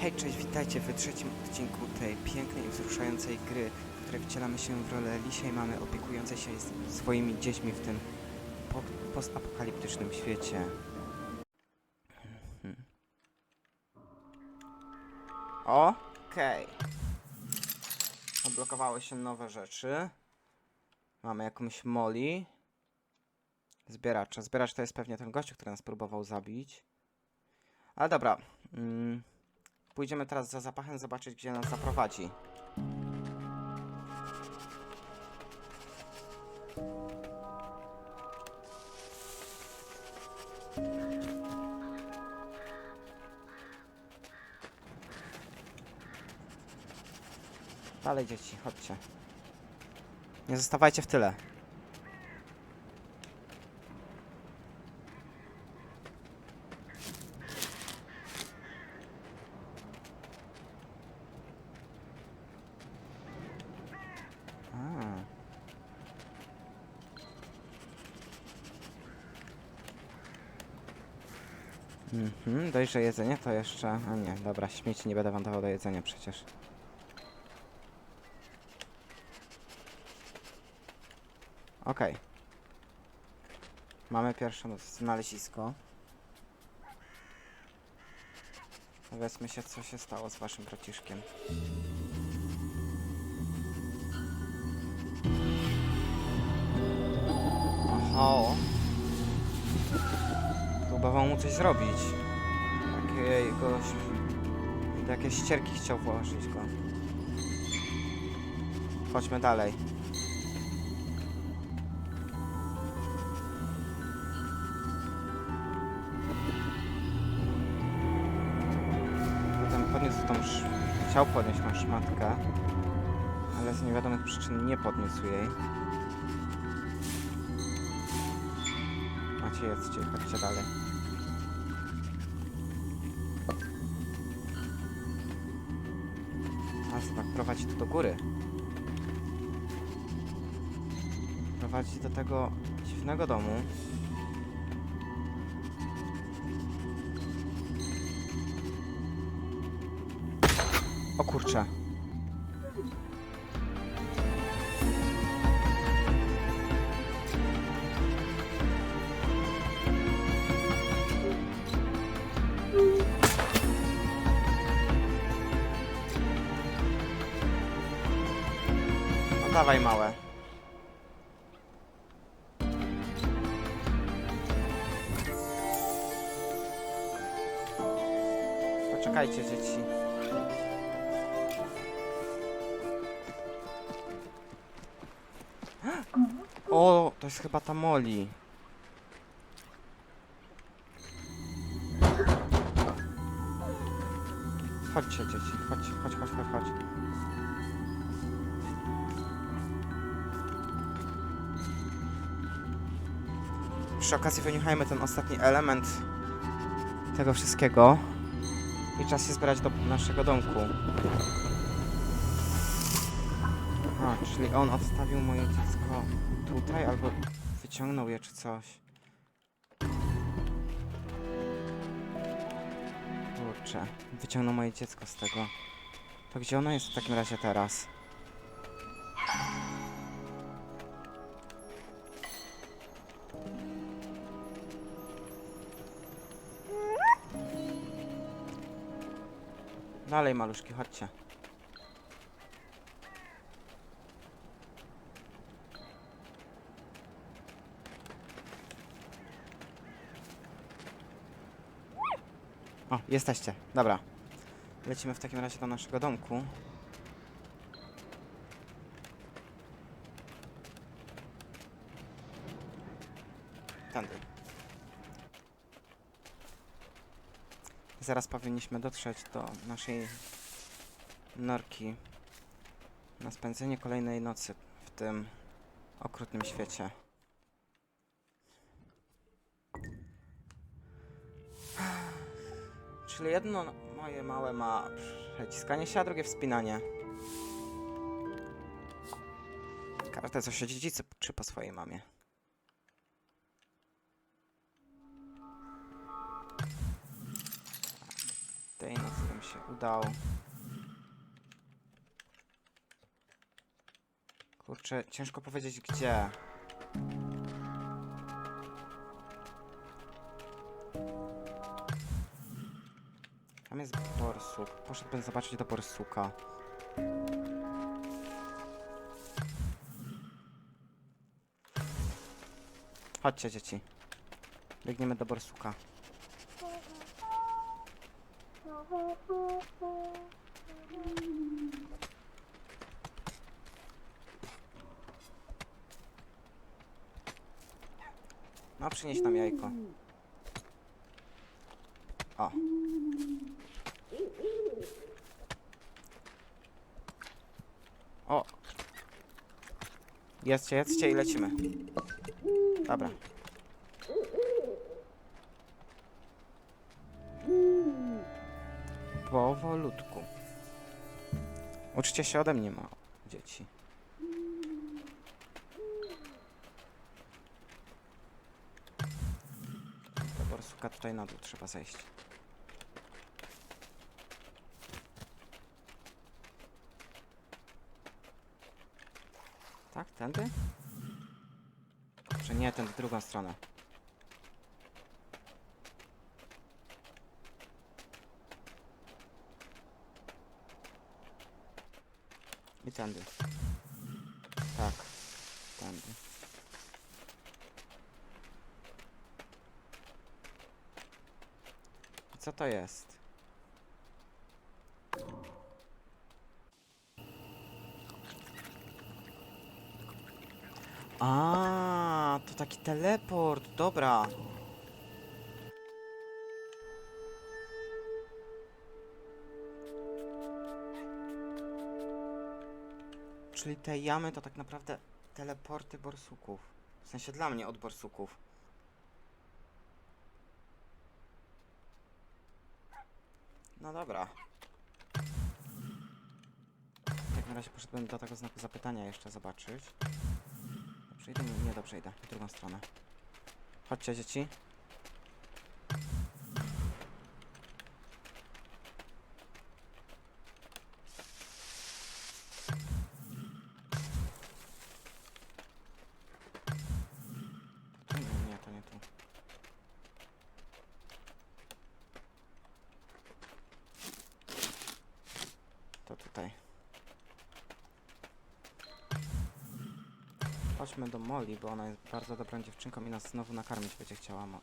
Hej, cześć, witajcie w trzecim odcinku tej pięknej i wzruszającej gry, w której wcielamy się w rolę lisiej mamy opiekującej się swoimi dziećmi w tym po postapokaliptycznym świecie. Mhm. Okej. Odblokowały się nowe rzeczy. Mamy jakąś moli. Zbieracza. Zbieracz to jest pewnie ten gościu, który nas próbował zabić. Ale dobra. Mm. Pójdziemy teraz za zapachem zobaczyć, gdzie nas zaprowadzi. Dalej dzieci, chodźcie. Nie zostawajcie w tyle. Że jedzenie to jeszcze... A nie, dobra, śmieci nie będę wam dawał do jedzenia przecież. Okej. Mamy pierwsze znalezisko. Powiedzmy się, co się stało z waszym braciszkiem. Oho. Próbował mu coś zrobić. Jakiegoś... do Jakieś ścierki chciał włożyć go. Chodźmy dalej. Potem podniósł tą sz... Chciał podnieść tą szmatkę, ale z niewiadomych przyczyn nie podniósł jej. Macie jedzcie, chodźcie dalej. Prowadzi tu do góry. Prowadzi do tego dziwnego domu. O kurczę. Dawaj małe. Poczekajcie dzieci. O, to jest chyba ta Moli. Chodźcie dzieci, chodź, chodź, chodź, chodź, chodź. Przy okazji wyniechajmy ten ostatni element tego wszystkiego. I czas się zbierać do naszego domku. A, czyli on odstawił moje dziecko tutaj, albo wyciągnął je czy coś. Kurczę, wyciągnął moje dziecko z tego. To gdzie ono jest w takim razie teraz? Dalej, maluszki, chodźcie. O, jesteście. Dobra. Lecimy w takim razie do naszego domku. Tędy. Zaraz powinniśmy dotrzeć do naszej norki na spędzenie kolejnej nocy w tym okrutnym świecie. Czyli jedno moje małe ma przeciskanie się, a drugie wspinanie. Każde coś o dziedzicy czy po swojej mamie. Tej nocy nam się udało. Kurczę, ciężko powiedzieć gdzie. Tam jest borsuk. Poszedłbym zobaczyć do borsuka. Chodźcie, dzieci. Biegniemy do borsuka. No, przynieś nam jajko. O. O. Jedzcie, jedzcie i lecimy. Dobra. Uczcie się ode mnie, ma dzieci. Do borsuka tutaj na dół trzeba zejść. Tak, tędy? Czy nie, tędy drugą stronę. I tędy. Tak, tędy. Co to jest? A, to taki teleport, dobra. Czyli te jamy to tak naprawdę teleporty borsuków. W sensie dla mnie od borsuków. No dobra. W takim razie poszedłem do tego znaku zapytania jeszcze zobaczyć. Dobrze idę? Nie, dobrze idę. W drugą stronę. Chodźcie dzieci. Molly, bo ona jest bardzo dobrą dziewczynką i nas znowu nakarmić będzie chciała. Mo-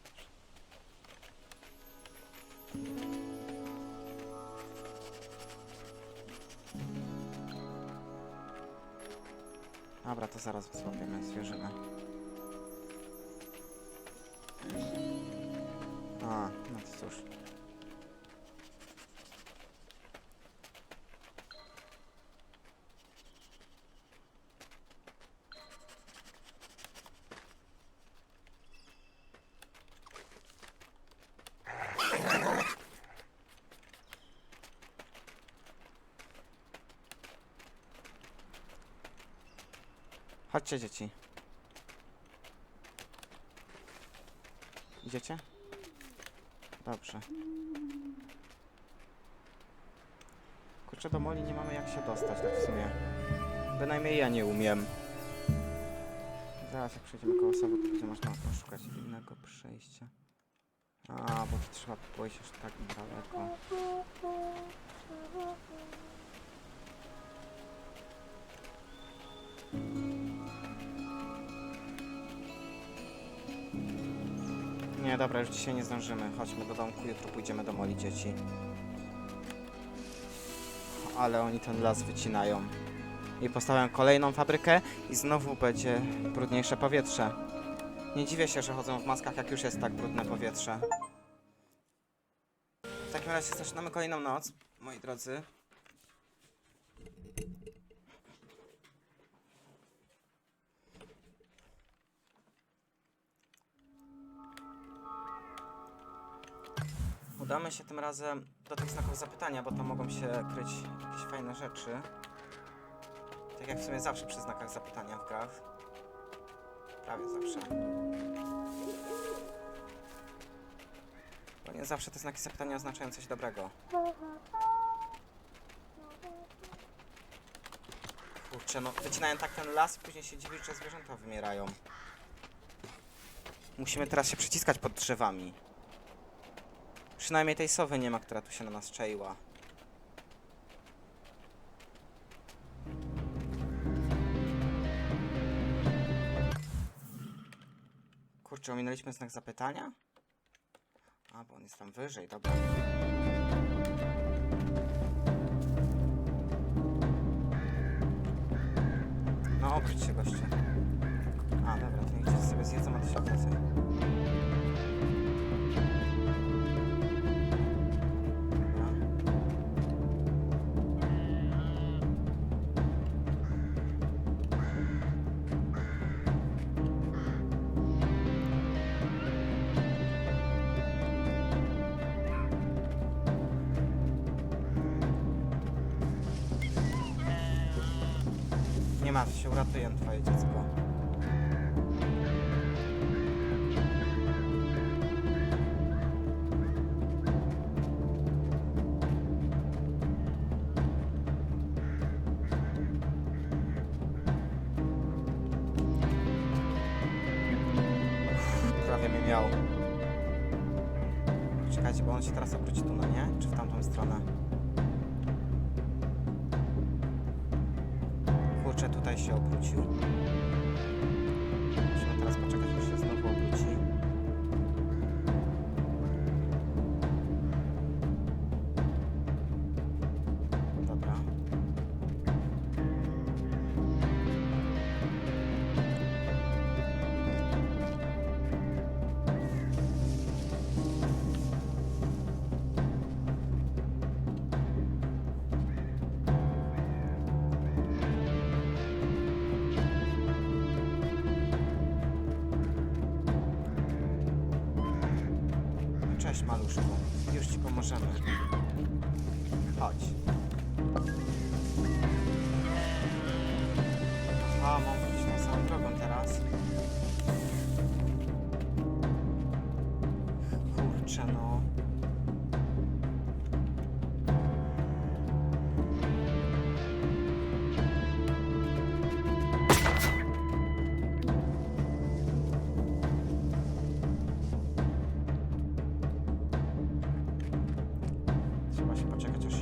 Dobra, to zaraz złapiemy zwierzynę. A, no to cóż. Chodźcie dzieci. Idziecie? Dobrze. Kurczę, do Moli nie mamy jak się dostać, tak w sumie. Bynajmniej ja nie umiem. Zaraz jak przejdziemy koło sobie, to będzie można poszukać innego przejścia. A, bo to trzeba pójść już tak daleko. Dobra, już dzisiaj nie zdążymy. Chodźmy do domku, jutro pójdziemy do Moli dzieci. Ale oni ten las wycinają. I postawią kolejną fabrykę i znowu będzie brudniejsze powietrze. Nie dziwię się, że chodzą w maskach, jak już jest tak brudne powietrze. W takim razie zaczynamy kolejną noc, moi drodzy. Udamy się tym razem do tych znaków zapytania, bo tam mogą się kryć jakieś fajne rzeczy. Tak jak w sumie zawsze przy znakach zapytania w grach. Prawie zawsze. Bo Nie zawsze te znaki zapytania oznaczają coś dobrego. Kurczę, no wycinają tak ten las później się dziwisz, że zwierzęta wymierają. Musimy teraz się przyciskać pod drzewami. Przynajmniej tej sowy nie ma, która tu się na nas czaiła. Kurczę, ominęliśmy znak zapytania? A, bo on jest tam wyżej, dobra. No, obróć się goście. A, dobra, to niech sobie zjedzą, a się wracaj. Nie martw się, uratuję twoje dziecko. Już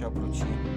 się poczekać, aż się obróci.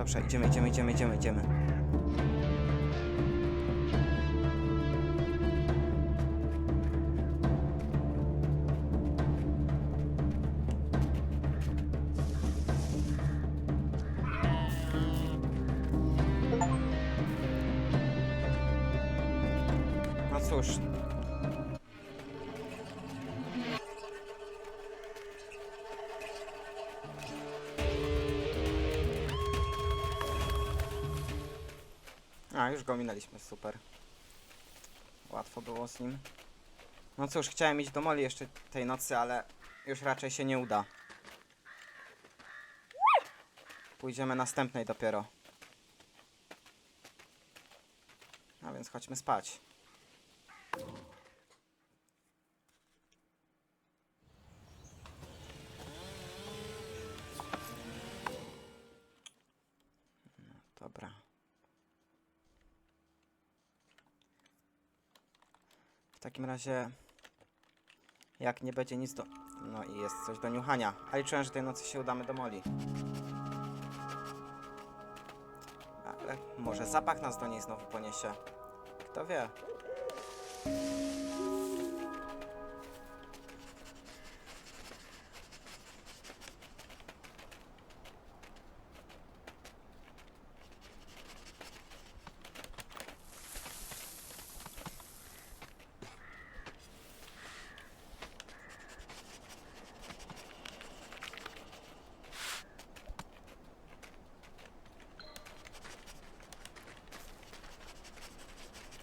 Dobrze, idziemy, idziemy, idziemy, idziemy, idziemy. A, już go minęliśmy, super. Łatwo było z nim. No cóż, chciałem iść do Moli jeszcze tej nocy, ale już raczej się nie uda. Pójdziemy następnej dopiero. A więc chodźmy spać. Takim razie, jak nie będzie nic do... No i jest coś do niuchania. A liczyłem, że tej nocy się udamy do Moli. Ale może zapach nas do niej znowu poniesie. Kto wie?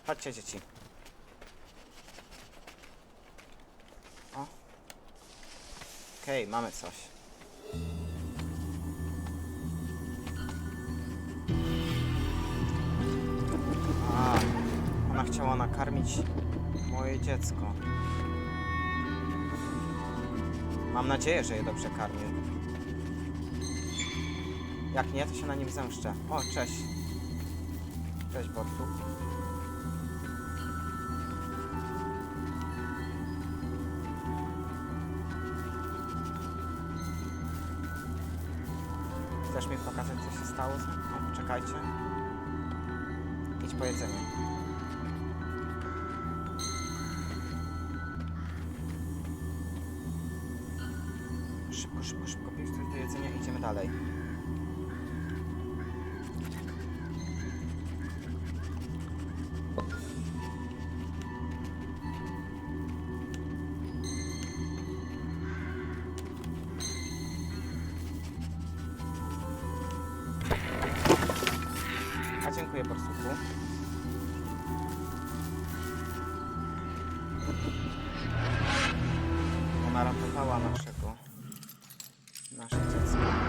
Chodźcie, dzieci. O. Okej, mamy coś. A, ona chciała nakarmić moje dziecko. Mam nadzieję, że je dobrze karmię. Jak nie, to się na nim zemszczę. O, cześć. Cześć, Bortu. Chcesz mi pokazać, co się stało? czekajcie. Idź po jedzenie. Ona ratowała naszego... nasze dziecko.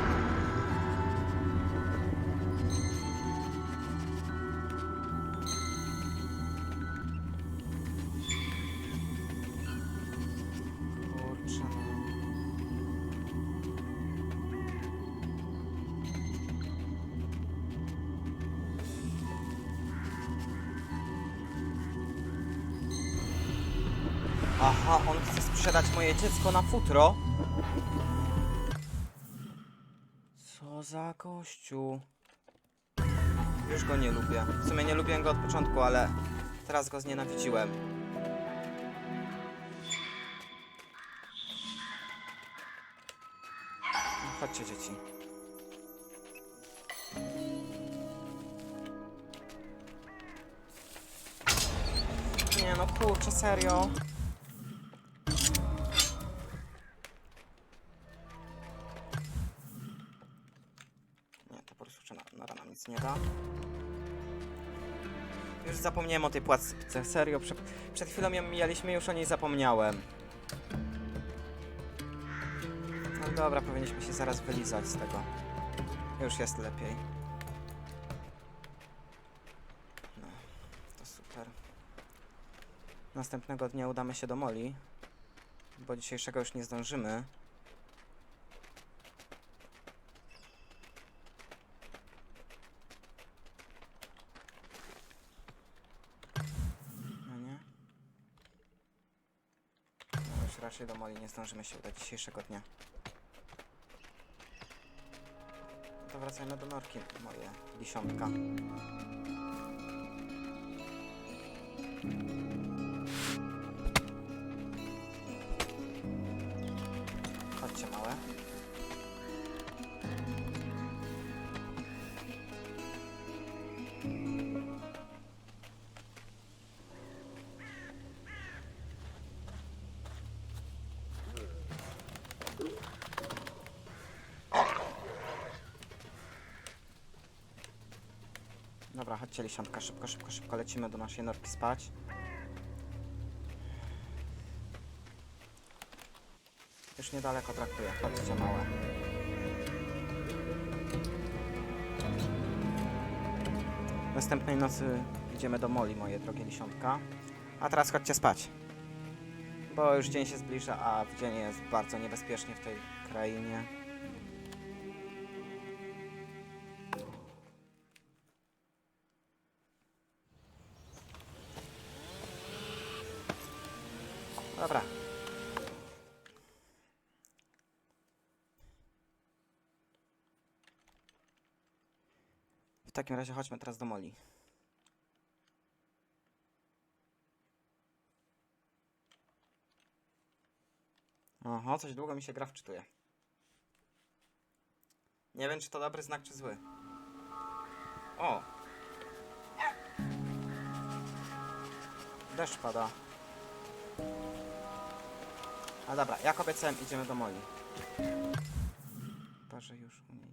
Moje dziecko na futro. Co za gościu. Już go nie lubię. W sumie nie lubiłem go od początku, ale teraz go znienawidziłem. Chodźcie, dzieci. Nie no, kurczę, serio. Da. Już zapomniałem o tej płatce, serio. Przed, przed chwilą ją mijaliśmy, już o niej zapomniałem. No dobra, powinniśmy się zaraz wylizać z tego. Już jest lepiej. No, to super. Następnego dnia udamy się do Moli, bo dzisiejszego już nie zdążymy. No nie? No raczej do Moli nie zdążymy się udać dzisiejszego dnia. To wracajmy do Norki, moje dziesiątka. Dobra, chodźcie lisiątka, szybko, szybko, szybko lecimy do naszej norki spać. Już niedaleko traktuję, chodźcie małe. Następnej nocy idziemy do Moli, moje drogie lisiątka. A teraz chodźcie spać. Bo już dzień się zbliża, a w dzień jest bardzo niebezpiecznie w tej krainie. Takim razie chodźmy teraz do Moli. Oho, coś długo mi się gra wczytuje. Nie wiem, czy to dobry znak, czy zły. O! Deszcz pada. A dobra, jak obiecałem, idziemy do Moli. Chyba, że już u.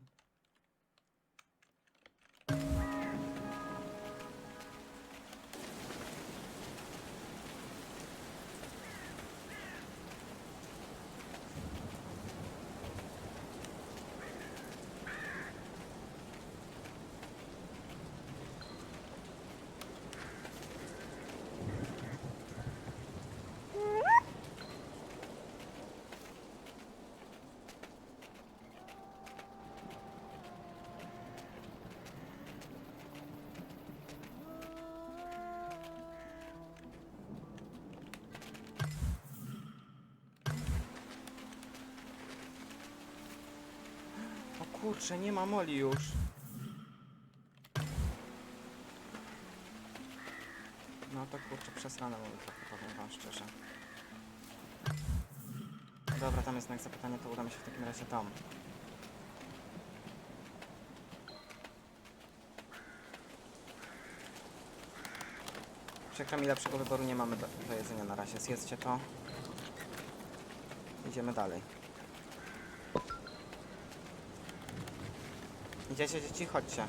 kurczę, nie ma moli już. No to kurczę, przesrane mamy trochę, powiem wam szczerze. Dobra, tam jest znak zapytania, to udamy się w takim razie tam. Przykro mi, lepszego wyboru nie mamy do, do jedzenia na razie. Zjedzcie to. Idziemy dalej. Idziecie dzieci? Chodźcie.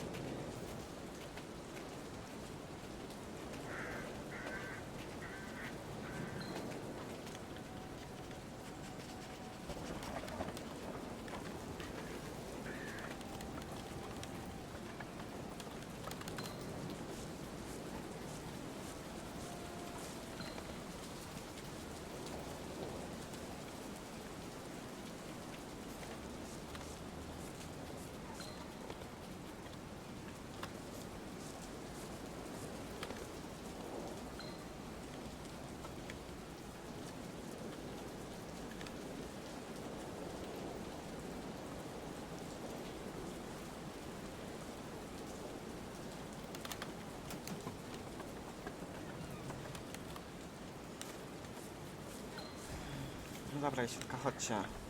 Dobra, chodźcie. Chodźcie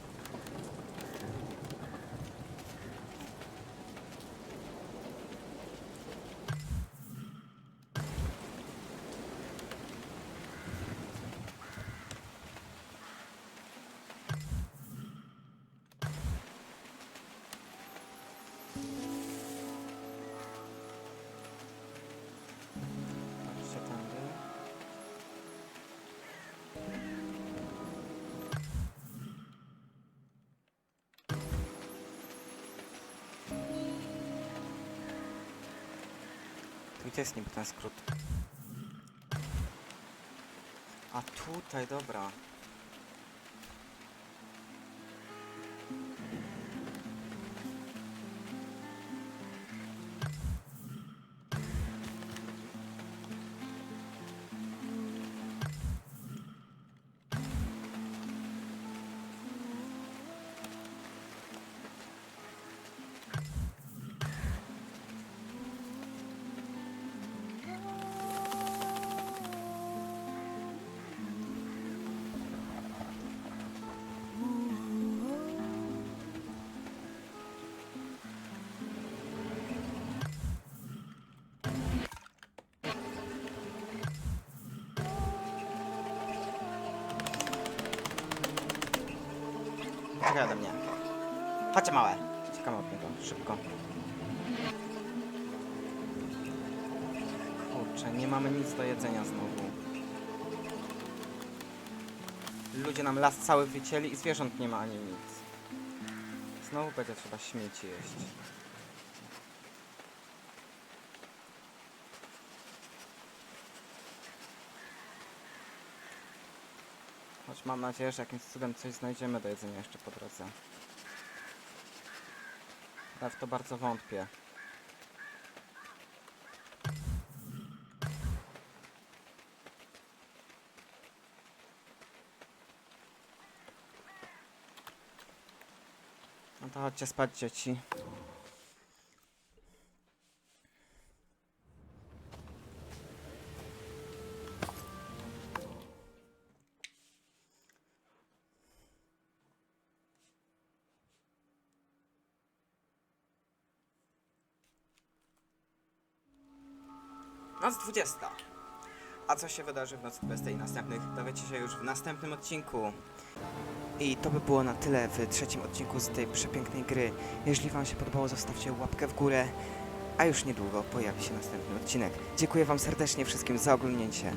gdzie jest niby ten skrót? A tutaj, dobra. Czekaj ode mnie. Chodźcie małe. Uciekamy od niego. Szybko. Kurczę, nie mamy nic do jedzenia znowu. Ludzie nam las cały wycięli i zwierząt nie ma ani nic. Znowu będzie trzeba śmieci jeść. Choć mam nadzieję, że jakimś cudem coś znajdziemy do jedzenia jeszcze po drodze. Ale w to bardzo wątpię. No to chodźcie spać dzieci. 20. A co się wydarzy w nocy 20 i następnych dowiecie się już w następnym odcinku. I to by było na tyle w trzecim odcinku z tej przepięknej gry. Jeżeli Wam się podobało, zostawcie łapkę w górę, a już niedługo pojawi się następny odcinek. Dziękuję Wam serdecznie wszystkim za oglądnięcie.